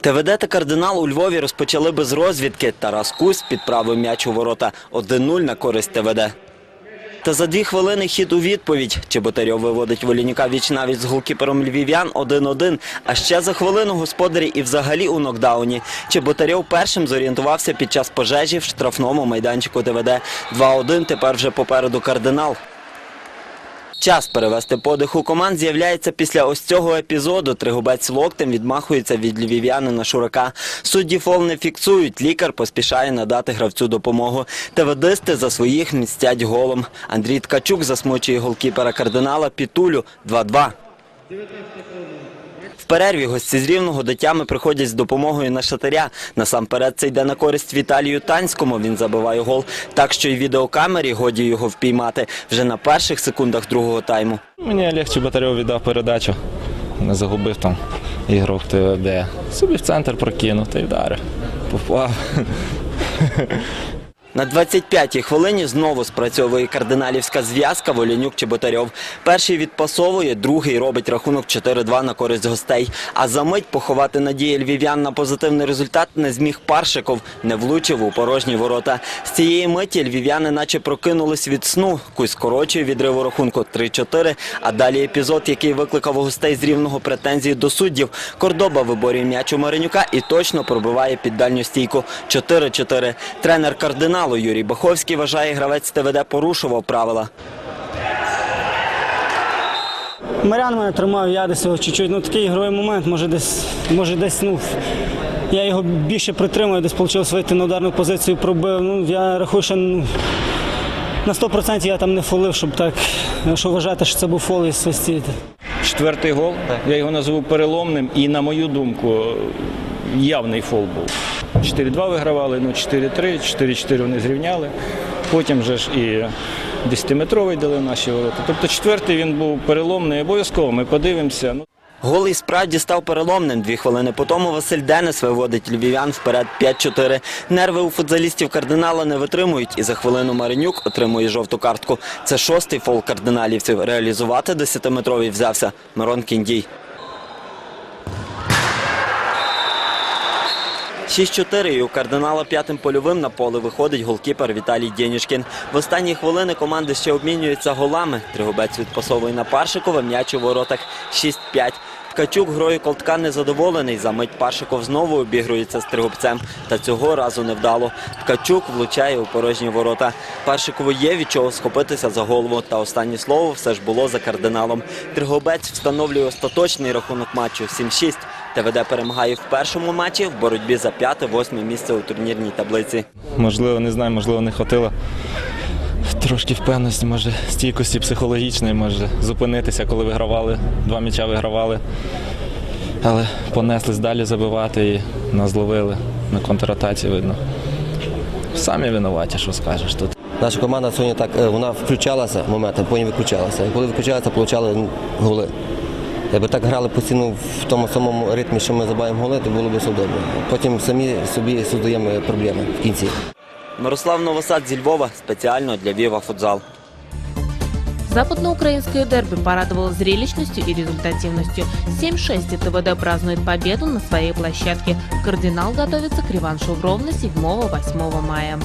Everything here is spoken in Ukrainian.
ТВД та кардинал у Львові розпочали без розвідки. Тарас Кузь підправив м'яч у ворота 1-0 на користь ТВД. Та за дві хвилини хід у відповідь. Чеботарьов виводить Волінюка віч навіть з голкіпером львів'ян 1-1. А ще за хвилину господарі і взагалі у нокдауні. Чеботарьов першим зорієнтувався під час пожежі в штрафному майданчику ТВД. 2-1 тепер вже попереду кардинал. Час перевести подих у команд з'являється після ось цього епізоду. Тригубець локтем відмахується від львів'янина Шурака. Судді фол не фіксують. Лікар поспішає надати гравцю допомогу. ТВДисти за своїх містять голом. Андрій Ткачук засмучує голкіпера кардинала Пітулю 2-2. В перерві гості з рівного до тями приходять з допомогою на шатаря. Насамперед це йде на користь Віталію Танському. Він забиває гол. Так що й відеокамері годі його впіймати вже на перших секундах другого тайму. Мені Олег Чеботарьов віддав передачу. Не загубив там ігрок ТВД. Собі в центр прокинув та й вдарив. Попав. На 25-й хвилині знову спрацьовує кардиналівська зв'язка Волянюк Чеботарьов. Перший відпасовує, другий робить рахунок 4-2 на користь гостей. А за мить поховати надії львів'ян на позитивний результат не зміг Паршиков, не влучив у порожні ворота. З цієї миті львів'яни наче прокинулись від сну. Кусь скорочує відрив у рахунку 3-4. А далі епізод, який викликав у гостей з рівного претензії до суддів. Кордоба виборює м'яч у Маринюка і точно пробиває під дальню стійку 4-4. Тренер кардиналу Юрій Баховський вважає, гравець ТВД порушував правила. Марян мене тримав, я десь його чуть-чуть. Ну такий ігровий момент, може десь, може десь, ну. Я його більше притримую, десь вийшло вийти на ударну позицію, пробив. Ну, я рахую, що ну, на 100% я там не фолив, щоб так, якщо вважати, що це був фол і свистіти. Четвертий гол. Я його назву переломним і, на мою думку, явний фол був. 4-2 вигравали, ну 4-3, 4-4 вони зрівняли. Потім вже ж і 10-метровий дали наші ворота. Тобто четвертий він був переломний. Обов'язково ми подивимося. Ну, Гол і справді став переломним. Дві хвилини по тому Василь Денис виводить львів'ян вперед 5-4. Нерви у футзалістів кардинала не витримують, і за хвилину Маринюк отримує жовту картку. Це шостий фол кардиналівців. Реалізувати 10-метровий взявся Мирон Кіндій. 6-4 і у кардинала п'ятим польовим на поле виходить голкіпер Віталій Дєнюшкін. В останні хвилини команди ще обмінюються голами. Тригубець відпасовує на Паршикова, м'яч у воротах 6-5. Ткачук грою колтка незадоволений. За мить Паршиков знову обігрується з Тригубцем. Та цього разу не вдало. Ткачук влучає у порожні ворота. Паршикову є від чого схопитися за голову. Та останнє слово все ж було за кардиналом. Тригубець встановлює остаточний рахунок матчу 7-6. ТВД перемагає в першому матчі в боротьбі за п'яте-восьме місце у турнірній таблиці. Можливо, не знаю, можливо, не хватило. Трошки впевненості, може, стійкості психологічної, може зупинитися, коли вигравали, два м'яча вигравали. Але понеслись далі забивати і нас зловили на контратаці, видно. Самі винуваті, що скажеш тут. Наша команда сьогодні так е, вона включалася моментом, потім виключалася. І коли виключалася, отримали ну, голи. Якби так грали постійно в тому самому ритмі, що ми забуваємо голи, то було б все добре. Потім самі собі создаємо проблеми в кінці. Мирослав Новосад зі Львова спеціально для Віва Футзал. Западноукраинское дерби порадовало зрелищностью и результативностью. 7-6 и ТВД празднует победу на своей площадке. Кардинал готовится к реваншу в Ровно 7-8 мая.